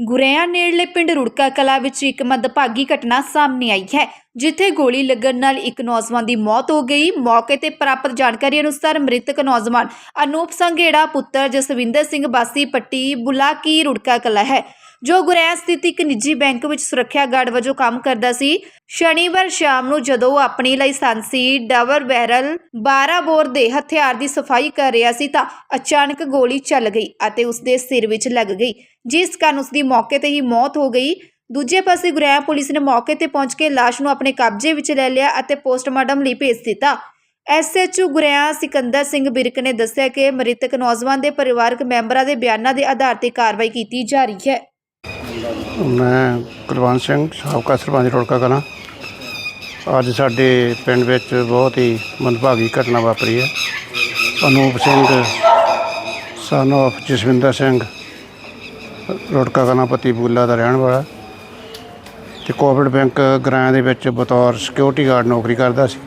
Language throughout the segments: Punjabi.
ਗੁਰੇਆਂ ਨੇੜਲੇ ਪਿੰਡ ਰੁੜਕਾ ਕਲਾ ਵਿੱਚ ਇੱਕ ਮੰਦਭਾਗੀ ਘਟਨਾ ਸਾਹਮਣੇ ਆਈ ਹੈ, ਜਿੱਥੇ ਗੋਲੀ ਲੱਗਣ ਨਾਲ ਇੱਕ ਨੌਜਵਾਨ ਦੀ ਮੌਤ ਹੋ ਗਈ। ਮੌਕੇ ਤੇ ਪ੍ਰਾਪਤ ਜਾਣਕਾਰੀ ਅਨੁਸਾਰ ਮ੍ਰਿਤਕ ਨੌਜਵਾਨ ਅਨੂਪ ਸੰਘੇੜਾ ਪੁੱਤਰ ਜਸਵਿੰਦਰ ਸਿੰਘ ਬਾਸੀ ਪੱਟੀ ਬੁਲਾਕੀ ਰੁੜਕਾ ਕਲਾ ਹੈ। ਜੋ ਗੁਰੇਆਂ ਸਥਿਤ ਇੱਕ ਨਿੱਜੀ ਬੈਂਕ ਵਿੱਚ ਸੁਰੱਖਿਆ ਗਾਰਡ ਵਜੋਂ ਕੰਮ ਕਰਦਾ ਸੀ, ਸ਼ਨੀਵਾਰ ਸ਼ਾਮ ਨੂੰ ਜਦੋਂ ਉਹ ਆਪਣੀ ਲਾਇਸੈਂਸੀ ਡਬਲ ਬੈਰਲ 12 ਬੋਰ ਦੇ ਹਥਿਆਰ ਦੀ ਸਫ਼ਾਈ ਕਰ ਰਿਹਾ ਸੀ ਤਾਂ ਅਚਾਨਕ ਗੋਲੀ ਚੱਲ ਗਈ ਅਤੇ ਉਸ ਦੇ ਸਿਰ ਵਿੱਚ ਲੱਗ ਗਈ, ਜਿਸ ਕਾਰਨ ਉਸ ਦੀ ਮੌਕੇ ਤੇ ਹੀ ਮੌਤ ਹੋ ਗਈ। ਦੂਜੇ ਪਾਸੇ ਗੁਰੇਆ ਪੁਲਿਸ ਨੇ ਮੌਕੇ ਤੇ ਪਹੁੰਚ ਕੇ ਲਾਸ਼ ਨੂੰ ਆਪਣੇ ਕਬਜ਼ੇ ਵਿੱਚ ਲੈ ਲਿਆ ਅਤੇ ਪੋਸਟਮਾਰਟਮ ਲਈ ਭੇਜ ਦਿੱਤਾ। ਐਸਐਚਓ ਗੁਰੇਆ ਸਿਕੰਦਰ ਸਿੰਘ ਬਿਰਕ ਨੇ ਦੱਸਿਆ ਕਿ ਮ੍ਰਿਤਕ ਨੌਜਵਾਨ ਦੇ ਪਰਿਵਾਰਕ ਮੈਂਬਰਾਂ ਦੇ ਬਿਆਨਾਂ ਦੇ ਆਧਾਰ ਤੇ ਕਾਰਵਾਈ ਕੀਤੀ ਜਾ ਰਹੀ ਹੈ। ਮੈਂ ਕੁਲਵੰਤ ਸਿੰਘ, ਸਾਬਕਾ ਸਰਪੰਚ ਰੋੜਕਾ ਕਲਾਂ। ਅੱਜ ਸਾਡੇ ਪਿੰਡ ਵਿੱਚ ਬਹੁਤ ਹੀ ਮੰਦਭਾਗੀ ਘਟਨਾ ਵਾਪਰੀ ਹੈ। ਅਨੂਪ ਸਿੰਘ ਸਨ of ਜਸਵਿੰਦਰ ਸਿੰਘ, ਰੋੜਕਾ ਕਲਾਂ ਪਤੀ ਬੂਲਾ ਦਾ ਰਹਿਣ ਵਾਲਾ। ਤੇ ਕੋਵਿਡ ਬੈਂਕ ਗ੍ਰਾਂ ਦੇ ਵਿੱਚ ਬਤੌਰ ਸਿਕਿਉਰਿਟੀ ਗਾਰਡ ਨੌਕਰੀ ਕਰਦਾ ਸੀ।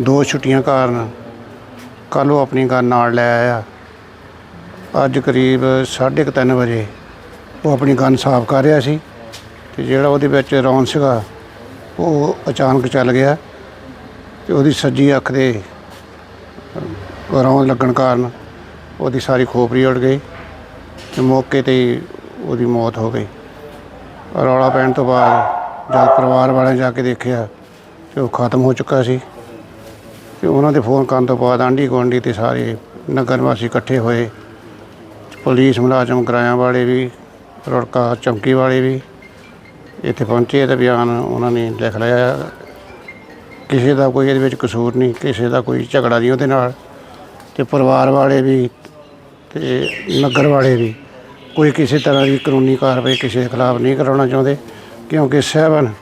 ਦੋ ਛੁੱਟੀਆਂ ਕਾਰਨ ਕੱਲ੍ਹ ਉਹ ਆਪਣੀ ਗਨ ਨਾਲ ਲੈ ਆਇਆ। ਅੱਜ ਕਰੀਬ 3:30 ਵਜੇ ਉਹ ਆਪਣੀ ਗਨ ਸਾਫ਼ ਕਰ ਰਿਹਾ ਸੀ ਤੇ ਜਿਹੜਾ ਉਹਦੇ ਵਿੱਚ ਰੌਣ ਸੀਗਾ, ਉਹ ਅਚਾਨਕ ਚੱਲ ਗਿਆ ਤੇ ਉਹਦੀ ਸੱਜੀ ਅੱਖ ਦੇ ਰੌਣ ਲੱਗਣ ਕਾਰਨ ਉਹਦੀ ਸਾਰੀ ਖੋਪਰੀ ਉੜ ਗਈ ਤੇ ਮੌਕੇ ਤੇ ਉਹਦੀ ਮੌਤ ਹੋ ਗਈ। ਰੌਲਾ ਪੈਣ ਤੋਂ ਬਾਅਦ ਜਦ ਪਰਿਵਾਰ ਵਾਲਿਆਂ ਜਾ ਕੇ ਦੇਖਿਆ ਤੇ ਉਹ ਖਤਮ ਹੋ ਚੁੱਕਾ ਸੀ ਤੇ ਉਹਨਾਂ ਦੇ ਫੋਨ ਕਰਨ ਤੋਂ ਬਾਅਦ ਆਂਢੀ ਗੁਆਂਢੀ ਤੇ ਸਾਰੇ ਨਗਰ ਵਾਸੀ ਇਕੱਠੇ ਹੋਏ, ਪੁਲਿਸ ਮੁਲਾਜ਼ਮ ਕਿਰਾਇਆਂ ਵਾਲੇ ਵੀ ਰੁੜਕਾ ਚੌਂਕੀ ਵਾਲੇ ਵੀ ਇੱਥੇ ਪਹੁੰਚੇ ਤੇ ਬਿਆਨ ਉਹਨਾਂ ਨੇ ਲਿਖ ਲਿਆ ਕਿਸੇ ਦਾ ਕੋਈ ਇਹਦੇ ਵਿੱਚ ਕਸੂਰ ਨਹੀਂ, ਕਿਸੇ ਦਾ ਕੋਈ ਝਗੜਾ ਨਹੀਂ ਉਹਦੇ ਨਾਲ। ਤੇ ਪਰਿਵਾਰ ਵਾਲੇ ਵੀ ਤੇ ਨਗਰ ਵਾਲੇ ਵੀ ਕੋਈ ਕਿਸੇ ਤਰ੍ਹਾਂ ਦੀ ਕਾਨੂੰਨੀ ਕਾਰਵਾਈ ਕਿਸੇ ਦੇ ਖਿਲਾਫ ਨਹੀਂ ਕਰਾਉਣਾ ਚਾਹੁੰਦੇ, ਕਿਉਂਕਿ ਸਹਿਬਨ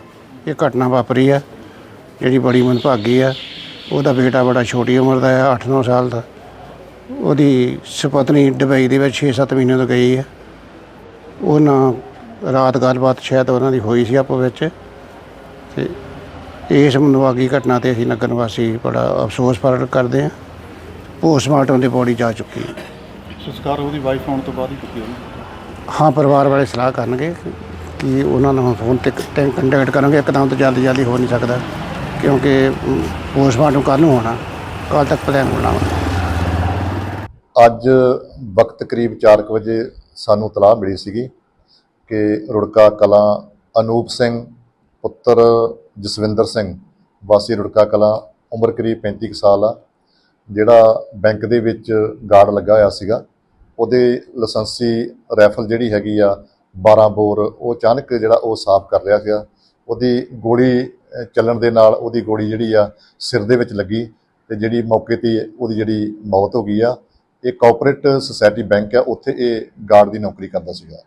ਇਹ ਘਟਨਾ ਵਾਪਰੀ ਆ, ਜਿਹੜੀ ਬੜੀ ਮਨਭਾਗੀ ਆ। ਉਹਦਾ ਬੇਟਾ ਬੜਾ ਛੋਟੀ ਉਮਰ ਦਾ ਆ 8-9 ਸਾਲ ਦਾ। ਉਹਦੀ ਸੁਪਤਨੀ ਦੁਬਈ ਦੇ ਵਿੱਚ 6-7 ਮਹੀਨੇ ਤੋਂ ਗਈ ਹੈ ਉਹਨਾਂ ਰਾਤ ਗੱਲਬਾਤ ਸ਼ਾਇਦ ਉਹਨਾਂ ਦੀ ਹੋਈ ਸੀ ਆਪੋ ਵਿੱਚ। ਤੇ ਇਸ ਮਨਵਾਗੀ ਘਟਨਾ ਤੇ ਅਸੀਂ ਨਗਰ ਨਿਵਾਸੀ ਬੜਾ ਅਫਸੋਸ ਪ੍ਰਗਟ ਕਰਦੇ ਹਾਂ। ਪੋਸਟਮਾਰਟਮ ਦੀ ਬੋਡੀ ਜਾ ਚੁੱਕੀ ਹੈ। ਸੰਸਕਾਰ ਉਹਦੀ ਵਾਈਫ ਆਉਣ ਤੋਂ ਬਾਅਦ ਹੀ ਕੀਤੀ ਉਹਨੇ ਹਾਂ ਪਰਿਵਾਰ ਵਾਲੇ ਸਲਾਹ ਕਰਨਗੇ ਕਿ ਉਹਨਾਂ ਨੂੰ ਫੋਨ ਤੇ ਕੰਟੈਕਟ ਕਰਾਂਗੇ ਇੱਕਦਮ ਤਾਂ ਜਲਦੀ ਜਲਦੀ ਹੋ ਨਹੀਂ ਸਕਦਾ ਕਿਉਂਕਿ ਪੋਸਟਮਾਰਟਮ ਕੱਲ੍ਹ ਨੂੰ ਹੋਣਾ। ਕੱਲ੍ਹ ਤੱਕ ਪਲਾਨ ਹੋਣਾ ਅੱਜ ਵਕਤ ਕਰੀਬ 4 ਵਜੇ ਸਾਨੂੰ ਤਲਾਹ ਮਿਲੀ ਸੀਗੀ ਕਿ ਰੁੜਕਾ ਕਲਾਂ ਅਨੂਪ ਸਿੰਘ, ਪੁੱਤਰ ਜਸਵਿੰਦਰ ਸਿੰਘ, ਵਾਸੀ ਰੁੜਕਾ ਕਲਾਂ ਉਮਰ ਕਰੀਬ 35 ਕੁ ਸਾਲ ਆ, ਜਿਹੜਾ ਬੈਂਕ ਦੇ ਵਿੱਚ ਗਾਰਡ ਲੱਗਾ ਹੋਇਆ ਸੀਗਾ। ਉਹਦੇ ਲਾਇਸੈਂਸੀ ਰਾਈਫਲ ਜਿਹੜੀ ਹੈਗੀ ਆ 12 ਬੋਰ, ਉਹ ਅਚਾਨਕ ਜਿਹੜਾ ਉਹ ਸਾਫ਼ ਕਰ ਰਿਹਾ ਸੀਗਾ। ਉਹਦੀ ਗੋਲੀ ਚੱਲਣ ਦੇ ਨਾਲ ਉਹਦੀ ਗੋਲੀ ਜਿਹੜੀ ਆ ਸਿਰ ਦੇ ਵਿੱਚ ਲੱਗੀ ਤੇ ਜਿਹੜੀ ਮੌਕੇ ਤੇ ਉਹਦੀ ਜਿਹੜੀ ਮੌਤ ਹੋ ਗਈ ਆ। ਇਹ ਕੋਆਪਰੇਟ ਸੁਸਾਇਟੀ ਬੈਂਕ ਆ ਉੱਥੇ ਇਹ ਗਾਰਡ ਦੀ ਨੌਕਰੀ ਕਰਦਾ ਸੀਗਾ।